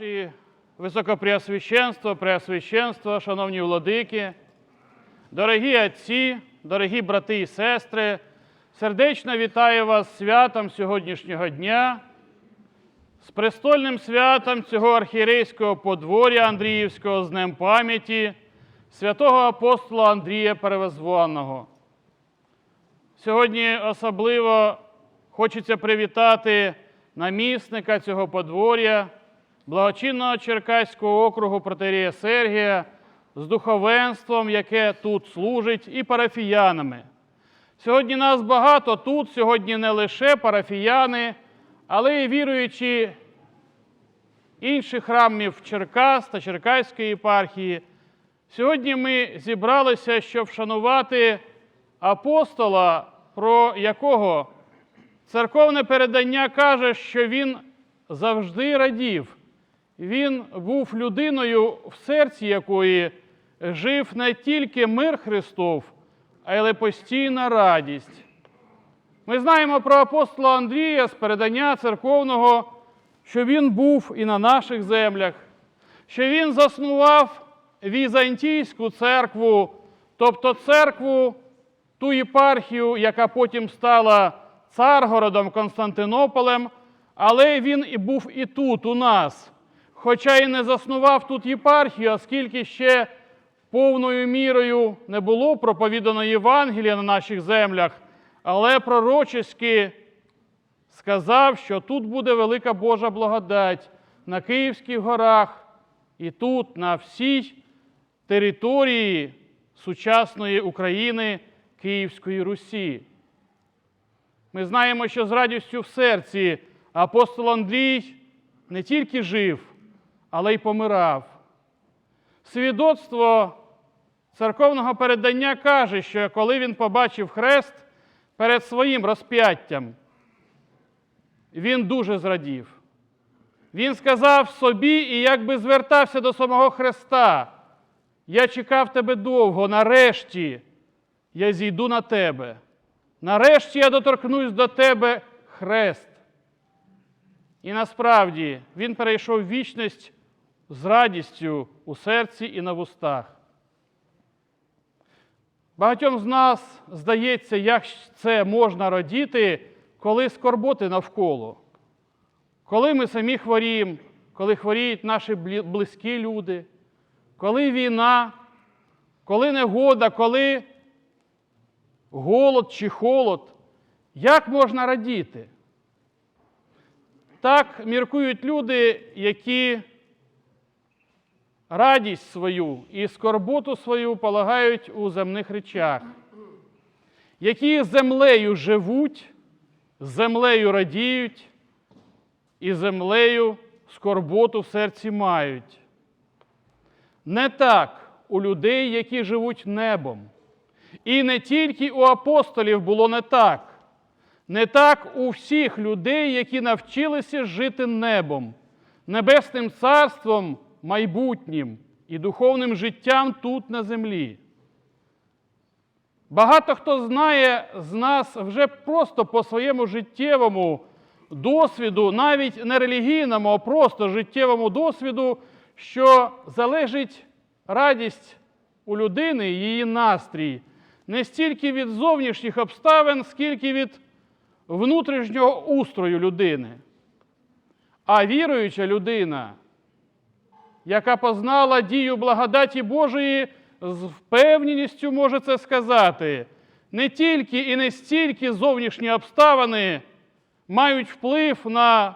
Ваше Високопреосвященство, Преосвященство, шановні владики, дорогі отці, дорогі брати і сестри, сердечно вітаю вас святом сьогоднішнього дня, з престольним святом цього архієрейського подворя Андріївського з Днем пам'яті святого апостола Андрія Перевозваного. Сьогодні особливо хочеться привітати намісника цього подвор'я, благочинного Черкаського округу протерія Сергія з духовенством, яке тут служить, і парафіянами. Сьогодні нас багато тут, сьогодні не лише парафіяни, але й віруючі інших храмів Черкас та Черкаської єпархії. Сьогодні ми зібралися, щоб вшанувати апостола, про якого церковне передання каже, що він завжди радів. Він був людиною, в серці якої жив не тільки мир Христов, але постійна радість. Ми знаємо про апостола Андрія з передання церковного, що він був і на наших землях, що він заснував Візантійську церкву, тобто церкву, ту єпархію, яка потім стала Царгородом Константинополем, але він і був і тут, у нас. Хоча і не заснував тут єпархію, оскільки ще повною мірою не було проповідано Євангелія на наших землях, але пророчески сказав, що тут буде велика Божа благодать на Київських горах і тут, на всій території сучасної України Київської Русі. Ми знаємо, що з радістю в серці апостол Андрій не тільки жив, але й помирав. Свідоцтво церковного передання каже, що коли він побачив хрест перед своїм розп'яттям, він дуже зрадів. Він сказав собі і якби звертався до самого Христа. Я чекав тебе довго, нарешті я зійду на тебе. Нарешті я доторкнусь до тебе хрест. І насправді він перейшов вічність з радістю у серці і на вустах. Багатьом з нас здається, як це можна радіти, коли скорботи навколо, коли ми самі хворіємо, коли хворіють наші близькі люди, коли війна, коли негода, коли голод чи холод. Як можна радіти? Так міркують люди, які радість свою і скорботу свою полагають у земних речах, які землею живуть, землею радіють і землею скорботу в серці мають. Не так у людей, які живуть небом. І не тільки у апостолів було не так. Не так у всіх людей, які навчилися жити небом, небесним царством майбутнім і духовним життям тут на землі. Багато хто знає з нас вже просто по своєму життєвому досвіду, навіть не релігійному, а просто життєвому досвіду, що залежить радість у людини, її настрій не стільки від зовнішніх обставин, скільки від внутрішнього устрою людини. А віруюча людина, яка познала дію благодаті Божої, з впевненістю може це сказати. Не тільки і не стільки зовнішні обставини мають вплив на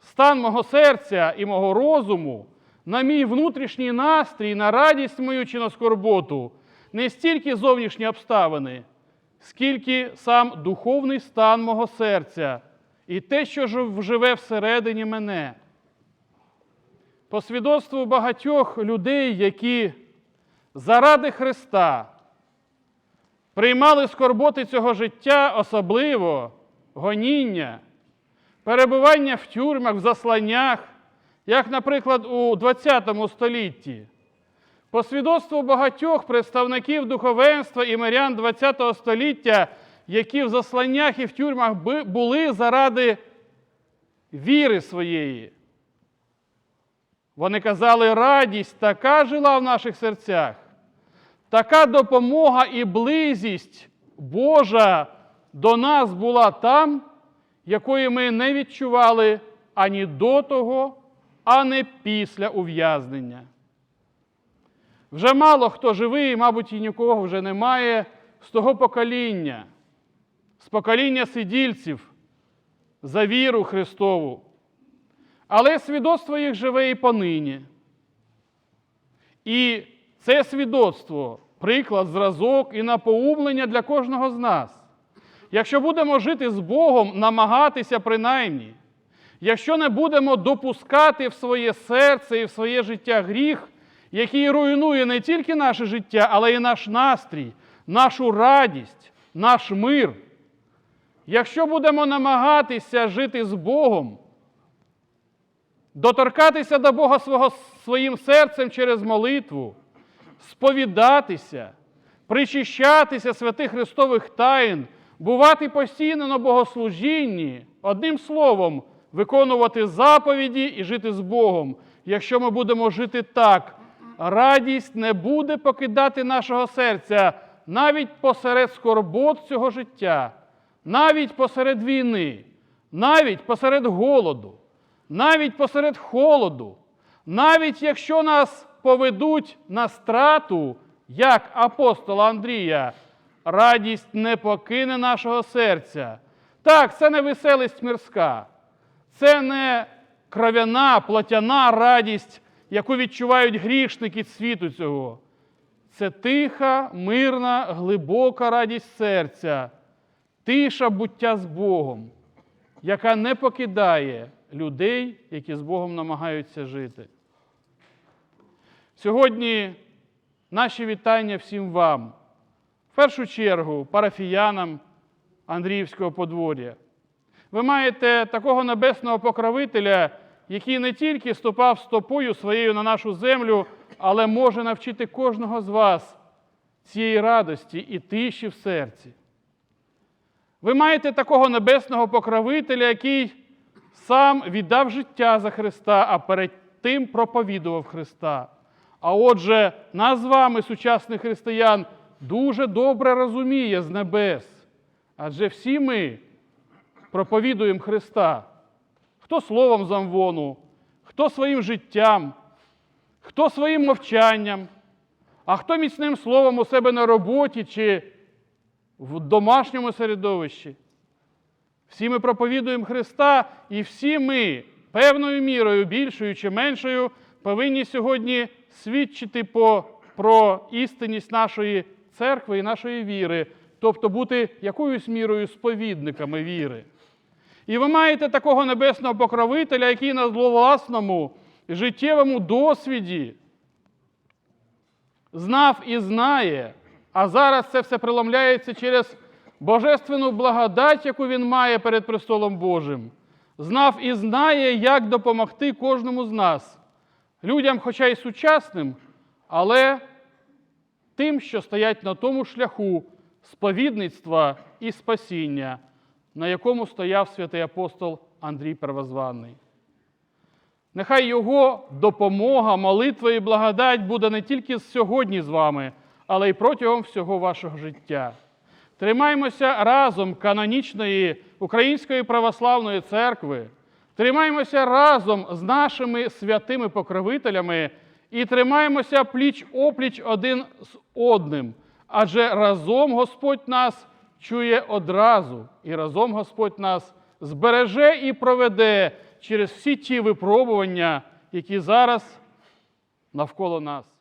стан мого серця і мого розуму, на мій внутрішній настрій, на радість мою чи на скорботу, не стільки зовнішні обставини, скільки сам духовний стан мого серця і те, що живе всередині мене. По свідоцтву багатьох людей, які заради Христа приймали скорботи цього життя, особливо гоніння, перебування в тюрмах, в засланнях, як, наприклад, у ХХ столітті. По свідоцтву багатьох представників духовенства і мирян ХХ століття, які в засланнях і в тюрмах були заради віри своєї, Вони казали, радість така жила в наших серцях, така допомога і близість Божа до нас була там, якої ми не відчували ані до того, ані після ув'язнення. Вже мало хто живий, мабуть, і нікого вже немає з того покоління, з покоління сидільців за віру Христову. Але свідоцтво їх живе і понині. І це свідоцтво приклад, зразок і напоумлення для кожного з нас. Якщо будемо жити з Богом, намагатися принаймні, якщо не будемо допускати в своє серце і в своє життя гріх, який руйнує не тільки наше життя, але й наш настрій, нашу радість, наш мир. Якщо будемо намагатися жити з Богом, доторкатися до Бога свого, своїм серцем через молитву, сповідатися, причищатися святих Христових таїн, бувати постійно на богослужінні, одним словом, виконувати заповіді і жити з Богом. Якщо ми будемо жити так, радість не буде покидати нашого серця навіть посеред скорбот цього життя, навіть посеред війни, навіть посеред голоду, навіть посеред холоду, навіть якщо нас поведуть на страту, як апостола Андрія, радість не покине нашого серця. Так, це не веселість мирська, це не кров'яна, плотяна радість, яку відчувають грішники світу цього. Це тиха, мирна, глибока радість серця, тиша буття з Богом, яка не покидає людей, які з Богом намагаються жити. Сьогодні наші вітання всім вам, в першу чергу парафіянам Андріївського подвор'я. Ви маєте такого небесного покровителя, який не тільки ступав стопою своєю на нашу землю, але може навчити кожного з вас цієї радості і тиші в серці. Ви маєте такого небесного покровителя, який сам віддав життя за Христа, а перед тим проповідував Христа. А отже, нас з вами, сучасних християн, дуже добре розуміє з небес. Адже всі ми проповідуємо Христа. Хто словом замвону, хто своїм життям, хто своїм мовчанням, а хто міцним словом у себе на роботі чи в домашньому середовищі. Всі ми проповідуємо Христа, і всі ми певною мірою, більшою чи меншою, повинні сьогодні свідчити по, про істинність нашої церкви і нашої віри, тобто бути якоюсь мірою сповідниками віри. І ви маєте такого небесного покровителя, який на зловласному життєвому досвіді знав і знає, а зараз це все преломляється через божественну благодать, яку він має перед престолом Божим. Знав і знає, як допомогти кожному з нас, людям, хоча й сучасним, але тим, що стоять на тому шляху сповідництва і спасіння, на якому стояв святий апостол Андрій Первозванний. Нехай Його допомога, молитва і благодать буде не тільки сьогодні з вами, але й протягом всього вашого життя. Тримаймося разом канонічної Української православної церкви, тримаймося разом з нашими святими покровителями. І тримаймося пліч опліч один з одним, адже разом Господь нас чує одразу, і разом Господь нас збереже і проведе через всі ті випробування, які зараз навколо нас.